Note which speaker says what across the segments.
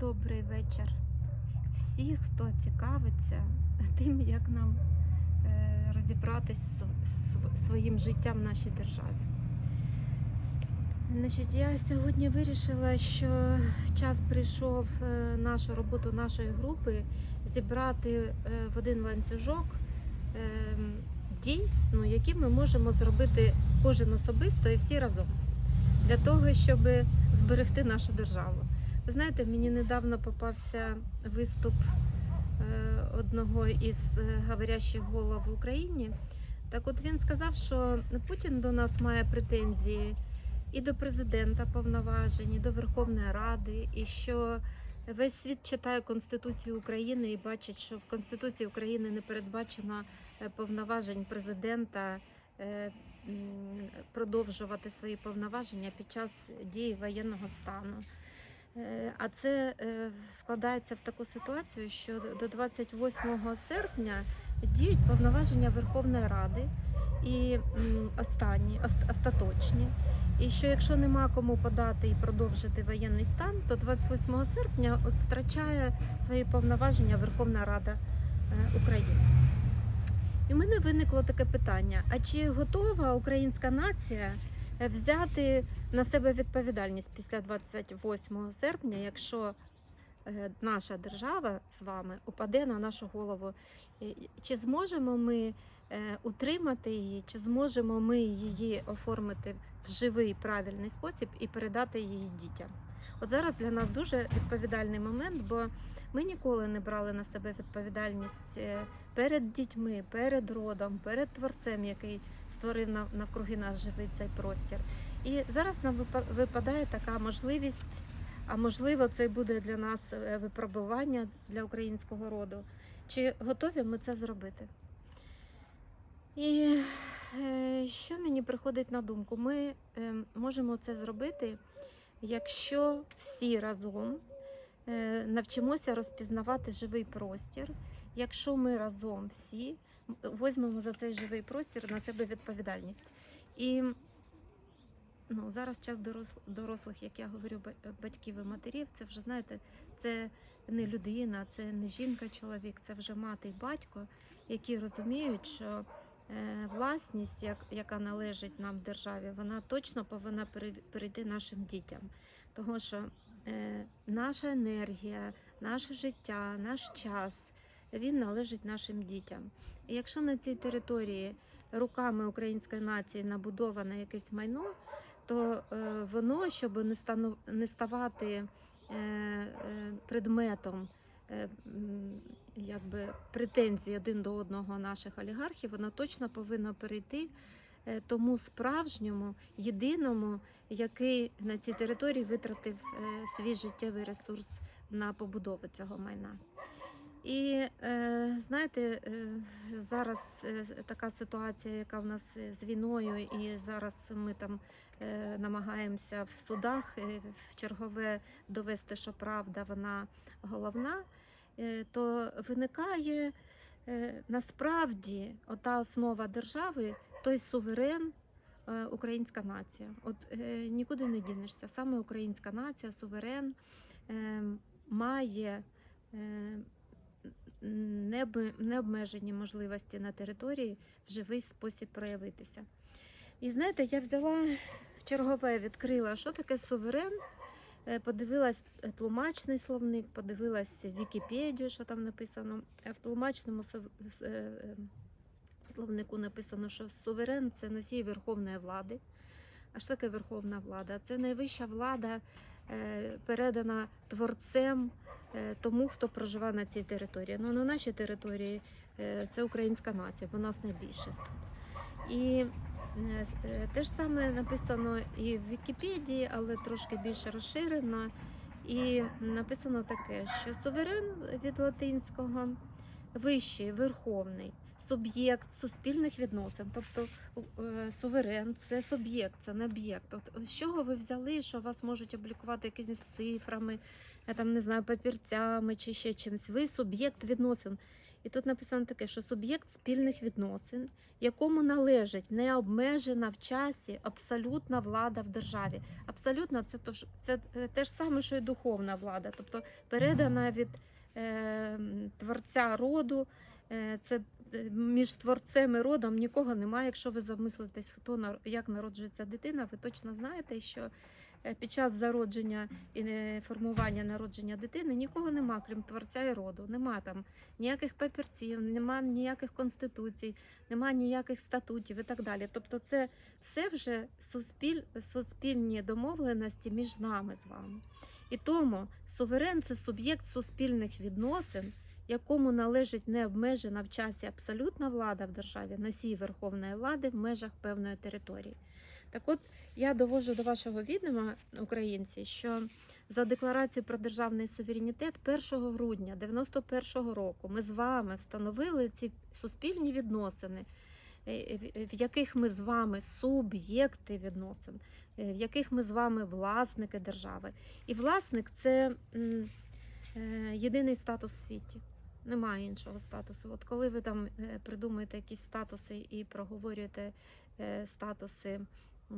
Speaker 1: Добрий вечір. Всі, хто цікавиться тим, як нам е, розібратись з, своїм життям в нашій державі. Значить, я сьогодні вирішила, що час прийшов е, нашу роботу нашої групи зібрати е, в один ланцюжок дій, ну, які ми можемо зробити кожен особисто і всі разом для того, щоб зберегти нашу державу. Знаєте, мені недавно попався виступ е, одного із е, говорящих голов в Україні. Так от він сказав, що Путін до нас має претензії і до президента повноважень, і до Верховної Ради, і що весь світ читає Конституцію України і бачить, що в Конституції України не передбачено е, повноважень президента продовжувати свої повноваження під час дії воєнного стану. Е, А це е, складається в таку ситуацію, що до 28 серпня діють повноваження Верховної Ради і останні, остаточні. І що якщо нема кому подати і продовжити воєнний стан, то 28 серпня втрачає свої повноваження Верховна Рада е, України. І в мене виникло таке питання: а чи готова українська нація взяти на себе відповідальність після 28 серпня, якщо е, наша держава з вами упаде на нашу голову? Чи зможемо ми е, утримати її, чи зможемо ми її оформити в живий правильний спосіб і передати її дітям? От зараз для нас дуже відповідальний момент, бо ми ніколи не брали на себе відповідальність е, перед дітьми, перед родом, перед творцем, який створив навкруги нас живий цей простір. І зараз нам випадає така можливість, а можливо, це буде для нас е, випробування для українського роду. Чи готові ми це зробити? І е, що мені приходить на думку? Ми е, можемо це зробити, якщо всі разом навчимося розпізнавати живий простір, якщо ми разом всі візьмемо за цей живий простір на себе відповідальність. І ну, зараз час дорос- дорослих, як я говорю, ба- батьків і матерів, це вже знаєте, це не людина, це не жінка, чоловік, це вже мати і батько, які розуміють, що е, власність, як, яка належить нам державі, вона точно повинна пере- перейти нашим дітям. Тому що е, наша енергія, наше життя, наш час він належить нашим дітям. І якщо на цій території руками української нації набудоване якесь майно, то е, воно, щоб не не ставати е, е, предметом якби претензій один до одного наших олігархів, воно точно повинно перейти тому справжньому, єдиному, який на цій території витратив свій життєвий ресурс на побудову цього майна. І е, знаєте, е, зараз е, така ситуація, яка в нас з війною, і зараз ми там намагаємося в судах в чергове довести, що правда вона головна, то виникає насправді ота основа держави, той суверен. Українська нація, от е, нікуди не дінешся. Саме українська нація, суверен е, має е, неби- необмежені можливості на території в живий спосіб проявитися. І знаєте, я взяла в чергове, відкрила, що таке суверен. е, Подивилась е, тлумачний словник, подивилась Вікіпедію, що там написано. А В тлумачному е, е, словнику написано, що суверен це носій верховної влади. А що таке верховна влада? Це найвища влада, е, передана творцем е, тому, хто проживає на цій території. Ну, на нашій території е, це українська нація, бо нас найбільше. І е, е, те ж саме написано і в Вікіпедії, але трошки більше розширено. І написано таке, що суверен від латинського вищий, верховний, суб'єкт суспільних відносин. Тобто е, суверен це суб'єкт, це не об'єкт. От з чого ви взяли, що вас можуть облікувати якимись цифрами, я там не знаю, папірцями чи ще чимось. Ви суб'єкт відносин. І І тут написано таке, що суб'єкт спільних відносин, якому належить необмежена в часі абсолютна влада в державі. Абсолютно це то це е, те ж саме, що й духовна влада, тобто передана від е, творця роду. Е, це між творцем і родом нікого немає. Якщо ви замислитесь, хто як народжується дитина, ви точно знаєте, що е, під час зародження і е, формування народження дитини нікого нема, крім творця і роду. Нема там ніяких папірців, нема ніяких конституцій, нема ніяких статутів і так далі. Тобто, це все вже суспіль, суспільні домовленості між нами з вами. І тому суверен це суб'єкт суспільних відносин, якому належить необмежена в часі абсолютна влада в державі, носій верховної влади в межах певної території. Так от я довожу до вашого відома, українці, що за декларацією про державний суверенітет 1 грудня 91-го року ми з вами встановили ці суспільні відносини, е, в- яких ми з вами суб'єкти відносин, е, в яких ми з вами власники держави. І власник це е, єдиний статус в світі. Немає іншого статусу. От коли ви там е, придумуєте якісь статуси і проговорюєте е, статуси, е,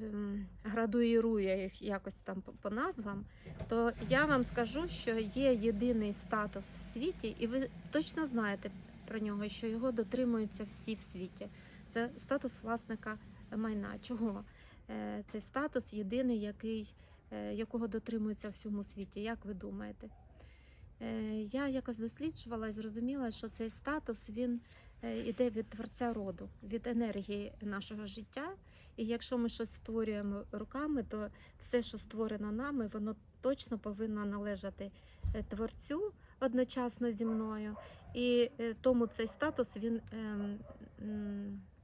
Speaker 1: ем, градуїрує їх якось там по, назвам, то я вам скажу, що є єдиний статус в світі, і ви точно знаєте про нього, що його дотримуються всі в світі. Це статус власника майна. Чого? Цей статус єдиний, який, якого дотримуються в всьому світі. Як ви думаєте? Е, Я якось досліджувала і зрозуміла, що цей статус він е, іде від творця роду, від енергії нашого життя. І якщо ми щось створюємо руками, то все, що створено нами, воно точно повинно належати е, творцю одночасно зі мною. І тому цей статус він ем,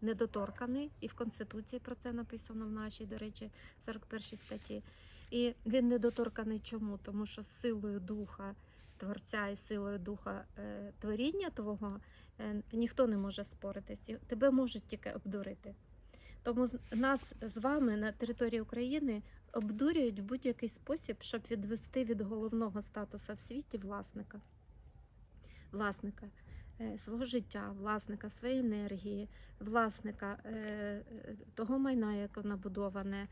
Speaker 1: недоторканий, і в Конституції про це написано в нашій, до речі, 41 статті. І він недоторканий чому? Тому що силою духа творця і силою духа е, творіння твого е, ніхто не може споритись. Тебе можуть тільки обдурити. Тому нас з вами на території України обдурюють в будь-який спосіб, щоб відвести від головного статусу в світі власника, власника е, свого життя, власника своєї енергії, власника того майна, яке набудоване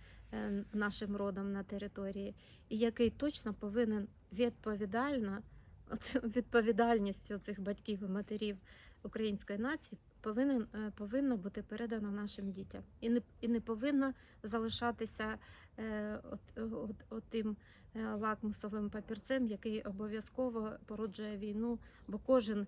Speaker 1: нашим родом на території, і який точно повинен відповідально, відповідальністю цих батьків і матерів української нації повинен, е, повинно бути передано нашим дітям. І не, і не повинно залишатися е, от, от, от тим е, лакмусовим папірцем, який обов'язково породжує війну, бо кожен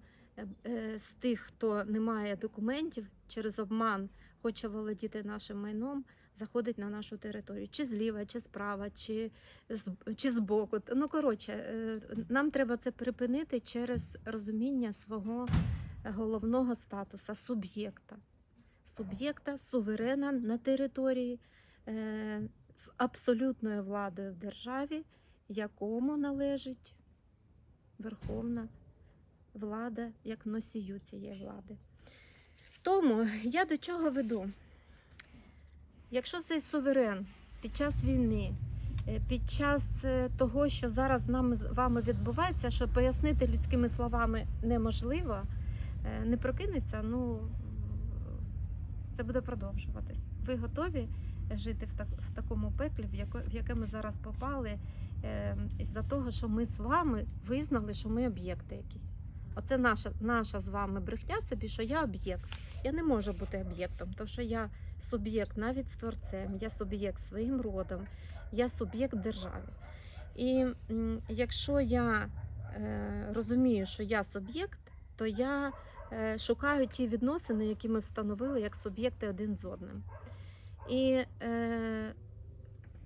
Speaker 1: е, з тих, хто не має документів через обман, хоче володіти нашим майном, заходить на нашу територію, чи зліва, чи справа, чи з, чи збоку. Ну коротше, е, нам треба це припинити через розуміння свого головного статуса суб'єкта. Суб'єкта, суверена на території е, з абсолютною владою в державі, якому належить верховна влада як носію цієї влади. Тому я до чого веду? Якщо цей суверен під час війни, е, під час е, того, що зараз з з вами відбувається, що пояснити людськими словами неможливо, е, не прокинеться, ну це буде продовжуватись. Ви готові жити в, так, в такому пеклі, в, яко, в яке ми зараз попали, е, із-за того, що ми з вами визнали, що ми об'єкти якісь. Оце наша, наша з вами брехня собі, що я об'єкт. Я не можу бути об'єктом, тому що я суб'єкт навіть з творцем, я суб'єкт своїм родом, я суб'єкт держави. І якщо я е, розумію, що я суб'єкт, то я е, шукаю ті відносини, які ми встановили як суб'єкти один з одним. І е,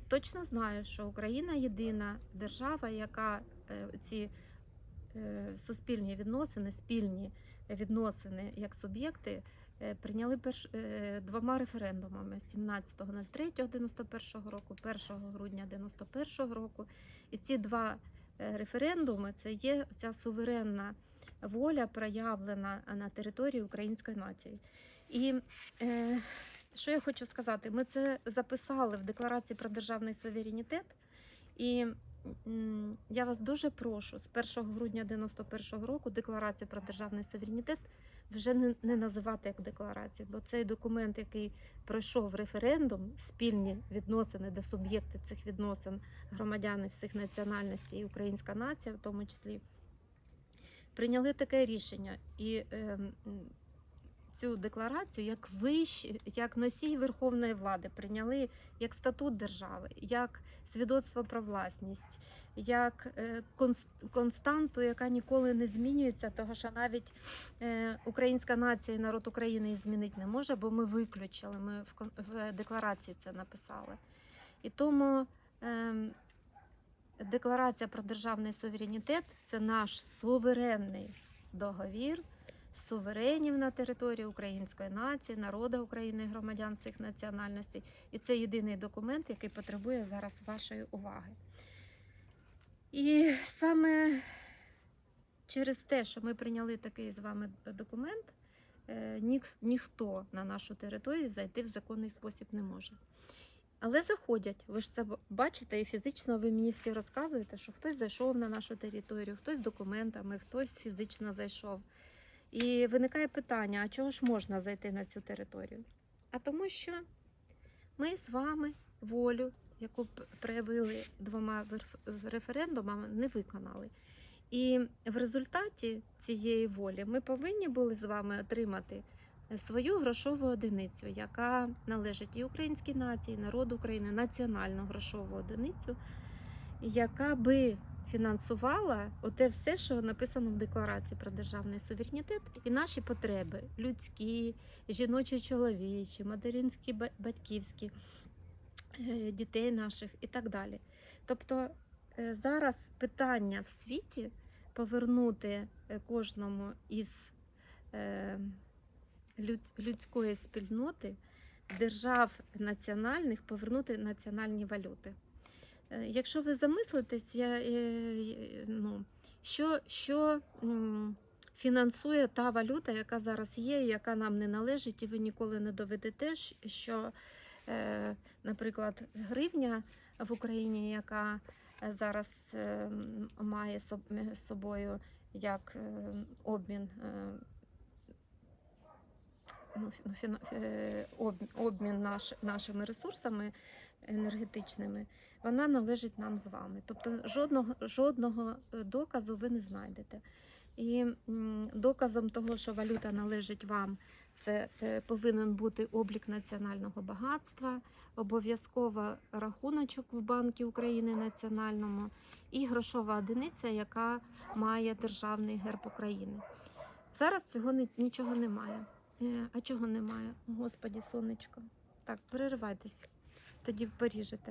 Speaker 1: точно знаю, що Україна єдина держава, яка е, ці е, суспільні відносини, спільні відносини як суб'єкти прийняли перш, е, двома референдумами 17.03.91 року, 1 грудня 91 року. І ці два е, референдуми це є ця суверенна воля, проявлена на території української нації. І е, що я хочу сказати, ми це записали в декларації про державний суверенітет. І я вас дуже прошу з 1 грудня 91 року декларацію про державний суверенітет вже не, називати як декларацію, бо цей документ, який пройшов референдум, спільні відносини, де суб'єкти цих відносин громадяни всіх національностей і українська нація, в тому числі, прийняли таке рішення. І м, цю декларацію як вищ, як носій верховної влади прийняли як статут держави, як свідоцтво про власність, як е, константу, яка ніколи не змінюється, того що навіть е, українська нація і народ України її змінити не може, бо ми виключили. Ми в, декларації це написали. І тому ем, декларація про державний суверенітет це наш суверенний договір суверенів на території української нації, народу України, громадян всіх національностей. І це єдиний документ, який потребує зараз вашої уваги. І саме через те, що ми прийняли такий з вами документ, е, ніхто на нашу територію зайти в законний спосіб не може. Але заходять, ви ж це бачите, і фізично ви мені всі розказуєте, що хтось зайшов на нашу територію, хтось з документами, хтось фізично зайшов. І виникає питання: а чого ж можна зайти на цю територію? А тому, що ми з вами волю, яку проявили двома референдумами, не виконали. І в результаті цієї волі ми повинні були з вами отримати свою грошову одиницю, яка належить і українській нації, і народу України, національну грошову одиницю, яка би фінансувала оте все, що написано в декларації про державний суверенітет, і наші потреби людські, жіночі, чоловічі, материнські, батьківські, е, дітей наших і так далі. Тобто е, зараз питання в світі повернути е, кожному із людської спільноти держав національних повернути національні валюти. Е, Якщо ви замислитесь, я, е, е, ну, що, що фінансує та валюта, яка зараз є, яка нам не належить, і ви ніколи не доведете, що, наприклад, гривня в Україні, яка зараз має з собою як обмін. ну, ну, обмін наш, нашими ресурсами енергетичними, вона належить нам з вами. Тобто жодного, жодного е, доказу ви не знайдете. І доказом того, що валюта належить вам, це е, повинен бути облік національного багатства, обов'язково рахуночок в Банку України національному і грошова одиниця, яка має державний герб України. Зараз цього нічого немає. Е, А чого немає? Господі, сонечко. Так, переривайтесь, тоді поріжете.